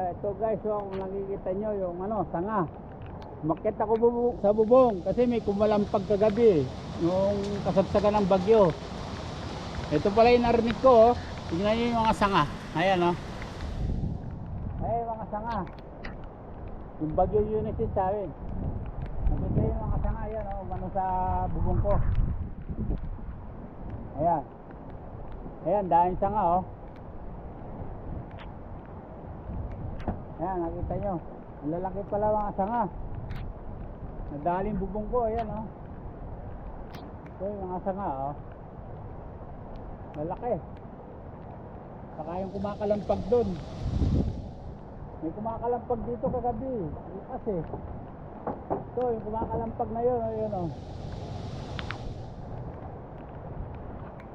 Eh, ito guys, so, kung nakikita nyo yung ano, sanga. Makit ako bubu- sa bubong kasi may kumalampag kagabi nung kasagsagan ng bagyo. Ito pala yung narinig ko, oh. tingnan nyo yung mga sanga. Ayan oh. Ay, mga sanga. Yung bagyo yun sa amin. Nakita yung mga sanga, ayan oh, umano sa bubong ko. Ayan. Ayan, dahil sanga oh. Ayan, nakita nyo. Ang lalaki pala mga sanga. Nadaling bubong ko, ayan oh. Ito yung mga sanga oh. Lalaki. Saka yung kumakalampag doon. May kumakalampag dito kagabi. Bukas eh. Ito, yung kumakalampag na yun, ayun oh.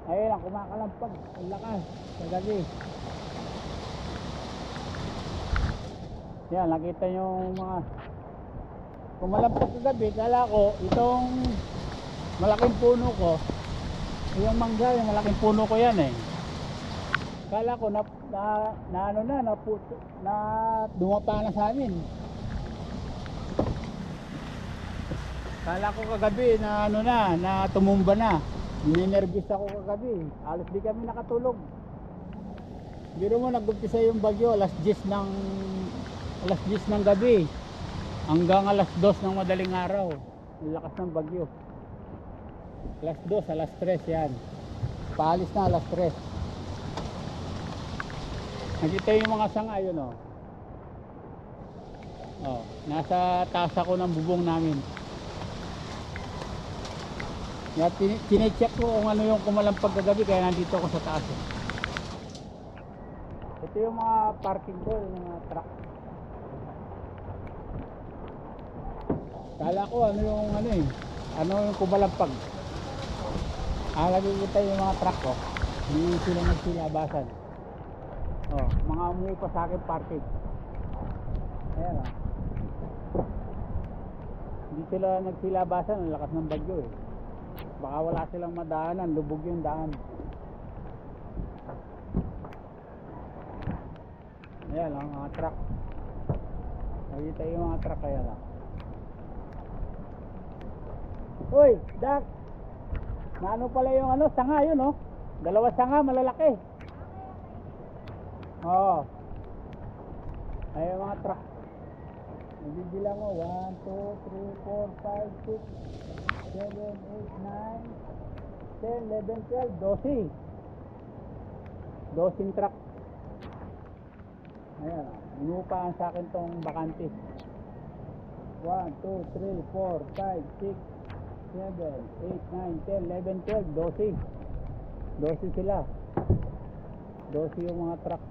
Ayun lang, kumakalampag. Ang lakas. Kagabi. Yan, nakita yung mga kumalampag kagabi, kala ko itong malaking puno ko yung mangga, yung malaking puno ko yan eh. Kala ko na, na, na ano na na, na dumapa na sa amin. Kala ko kagabi na ano na na tumumba na. Ninervous ako kagabi. Alas di kami nakatulog. Biro mo nag-umpisa yung bagyo alas 10 ng alas 10 ng gabi hanggang alas 2 ng madaling araw. Ang lakas ng bagyo. Alas 2 alas 3 yan. Paalis na alas 3 nakita yung mga sanga yun oh. oh nasa taas ako ng bubong namin. Kaya tin- tinecheck ko kung ano yung kumalampag kagabi kaya nandito ako sa taas eh. ito yung mga parking ko yung mga truck Kala ko ano yung ano eh. Ano yung kumalampag. Ah, nakikita yung mga truck ko. Hindi sila nagsilabasan. Oh, mga umuwi pa sa akin parking. Ayan oh. Hindi sila nagsilabasan. Ang lakas ng bagyo eh. Baka wala silang madaanan. Lubog yung daan. Ayan oh, mga truck. Nakita yung mga truck kaya lang. Uy, Dak. Naano pala yung ano, sanga yun, oh. Dalawa sanga, malalaki. Oo. Ay, yung mga truck. Nabibilang mo, 1, 2, 3, 4, 5, 6, 7, 8, 9, 10, 11, 12, 12. 12 truck. Ayan, inupaan sa akin tong bakante. 1, 2, 3, 4, 5, 6, 7, 8, 9, 10, 11, 12, 12. 12 sila. 12 yung mga truck.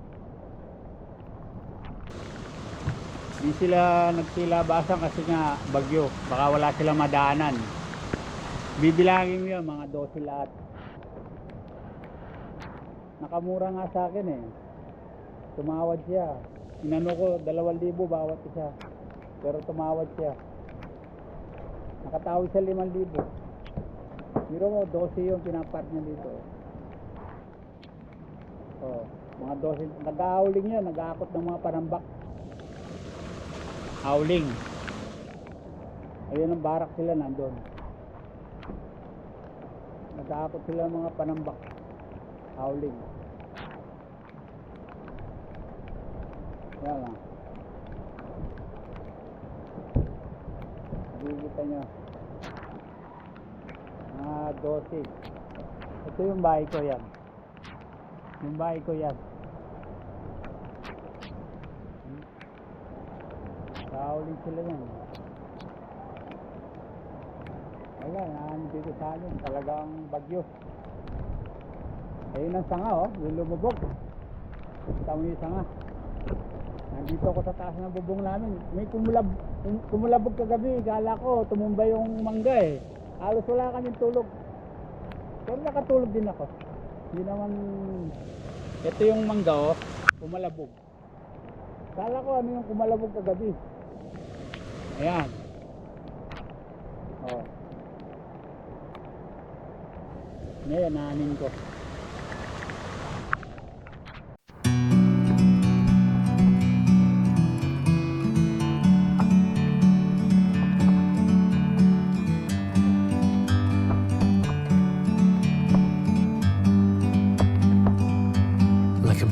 Hindi sila nagsilabasan kasi nga bagyo. Baka wala silang madaanan. Bibilangin yun, mga 12 lahat. Nakamura nga sa akin eh. Tumawad siya. Inano ko, 2,000 bawat isa. Pero tumawad siya. Nakatawid sa 5,000. Biro mo, 12 yung pinapark niya dito. Oh, mga 12. Nag-howling yun, nag-aakot ng mga panambak. Howling. Ayun ang barak sila nandun. Nag-aakot sila ng mga panambak. Howling. Yan lang. Nakikita nyo. Ah, 12. Ito yung bahay ko yan. Yung bahay ko yan. Kauling sila yan. Wala, naan dito sa amin. Talagang bagyo. Ayun ang sanga oh, yung lumubog. Kita mo yung sanga. Nandito ako sa taas ng bubong namin. May kumulab, kum- kumulabog kagabi. Gala ko, tumumba yung mangga eh. Halos wala kaming tulog. Pero nakatulog din ako. Hindi naman... Ito yung mangga oh, kumalabog. Kala ko ano yung kumalabog kagabi. Ayan. Oh. Ngayon, naanin ko.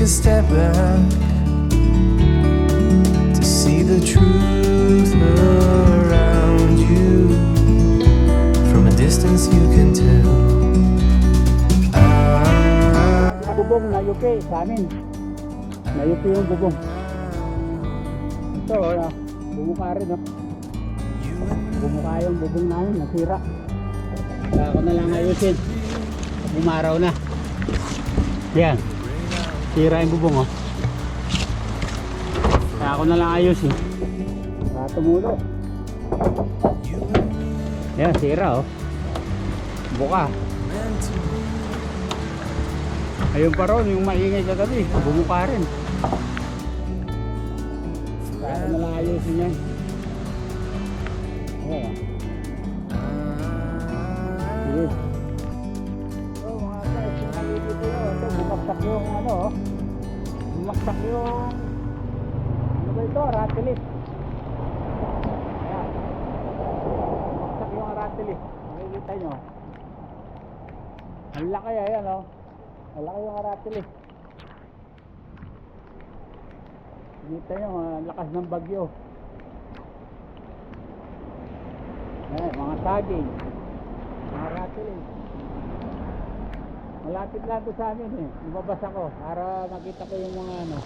A step back to see the truth around you. From a distance, you can tell. Bubong na yupi sa amin. Na yupi yung bubong. Ito, uh, bumuka rin, me. Bumuka yung bubong namin, nasira. Kaya ako na lang ayusin. Bumaraw na. Yan, sira yung bubong, oh. Kaya ako na lang ayusin. Kaya tumulo. Yan, sira, oh. Buka. Ayun pa ron, yung maingay sa gabi. Bumuka rin. Kaya ako na lang ayusin yan. Oh. Sige. Ito, bumaksak yung ano, bumaksak yung, ano ba ito, ratilis. Ayan. Bumaksak yung ratilis. Makikita nyo. Ang laki ayan, oh. Ang laki yung ratilis. Kita nyo, ang lakas ng bagyo. Ayan, mga saging. Mga ratilis. Malapit lang to sa amin eh. Lumabas ako para makita ko yung mga ano.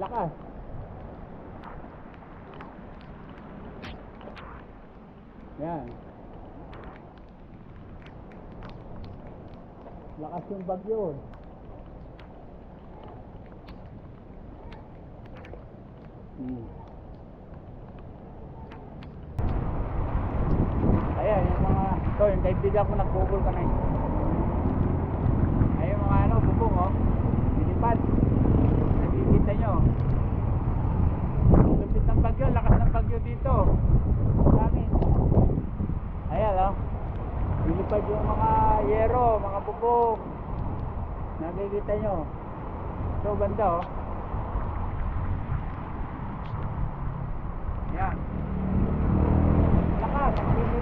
Lakas. Yan. Lakas yung bagyo. Hmm. Ayan, yung mga, ito yung kaibigan ko nag-google ka na eh. Ayun mga ano, bubong oh. Dilipad. Nakikita nyo. Lupit ng bagyo, lakas ng bagyo dito. Sa amin. Ayan oh. Dilipad yung mga yero, mga bubong. Nakikita nyo. So banda oh. Yan. Lakas,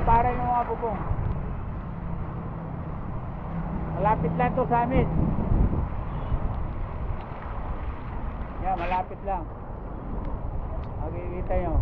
para yung mga bubong. Malapit lang to sa amin. Yan, malapit lang. Makikita nyo.